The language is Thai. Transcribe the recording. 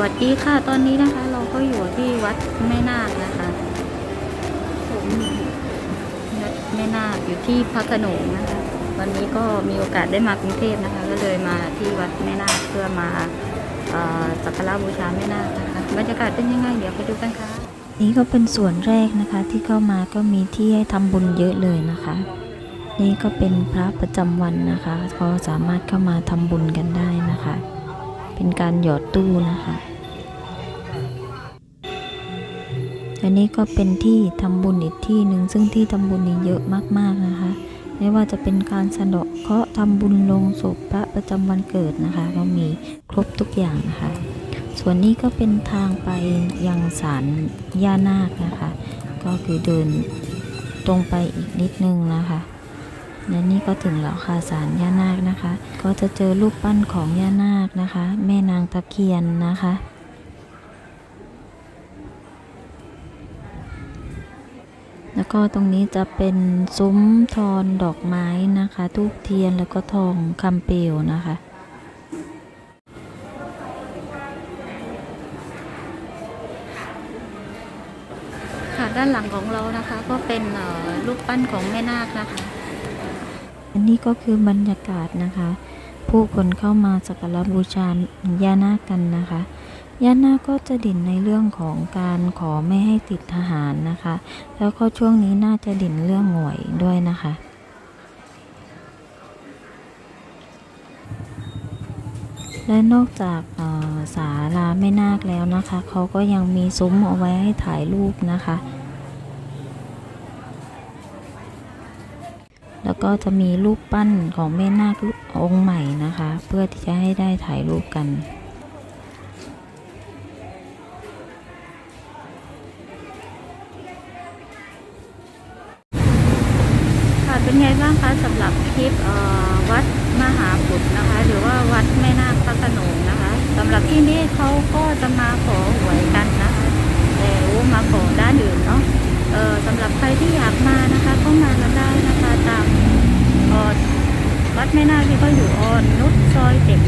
วัสดีค่ะ ตอนนี้นะคะ เราก็อยู่ที่วัดแม่นาคนะคะวัดแม่นาคอยู่ที่พระขนงนะคะ วันนี้ก็มีโอกาสได้มากรุงเทพนะคะ ก็เลยมาที่วัดแม่นาคเพื่อมาสักการะบูชาแม่นาคนะคะบรรยากาศเป็นยังไงเดี๋ยวไปดูกันค่ะ นี่ก็เป็นส่วนแรกนะคะ ที่เข้ามาก็มีที่ให้ทำบุญเยอะเลยนะคะ นี่ก็เป็นพระประจำวันนะคะ ก็สามารถเข้ามาทำบุญกันได้นะคะเป็นการหยอดตู้นะคะ และนี่ก็เป็นที่ทำบุญอีกที่หนึ่งซึ่งที่ทำบุญนี้เยอะมากๆนะคะไม่ว่าจะเป็นการสะเดาะเคราะห์ทำบุญลงศพพระประจำวันเกิดนะคะ ก็มีครบทุกอย่างนะคะ ส่วนนี้ก็เป็นทางไปยังศาลย่านาคนะคะ ก็คือเดินตรงไปอีกนิดนึงนะคะและนี่ก็ถึงแล้วค่ะศาลย่านาคนะคะ ก็จะเจอรูปปั้นของย่านาคนะคะ แม่นางตะเคียนนะคะ แล้วก็ตรงนี้จะเป็นซุ้มทอนดอกไม้นะคะทูบเทียนแล้วก็ทองคำเปลวนะคะ ค่ะด้านหลังของเรานะคะก็เป็นเอ่อรูปปั้นของแม่นาคนะคะ อันนี้ก็คือบรรยากาศนะคะ ผู้คนเข้ามาสักการะบูชาย่านาคกันนะคะ ย่านาก็จะเด่นในเรื่องของการขอไม่ให้ติดทหารนะคะ แล้วก็ช่วงนี้น่าจะเด่นเรื่องหวยด้วยนะคะและนอกจากเอ่อศาลาแม่นาคแล้วนะคะ เขาก็ยังมีซุ้มเอาไว้ให้ถ่ายรูปนะคะ แล้วก็จะมีรูปปั้นของแม่นาคองค์ใหม่นะคะ เพื่อที่จะให้ได้ถ่ายรูปกัน ไงบ้างคะสำหรับคลิปวัดมหาบุตรนะคะ หรือว่าวัดแม่นาคพระขนงนะคะสำหรับที่นี่เขาก็จะมาขอหวยกันนะคะแต่มาขอด้านอื่นเนาะสำหรับใครที่อยากมานะคะก็มากันได้นะคะตามอ่อวัดแม่นาคที่ก็อยู่ออนนุชซอยเจ็ด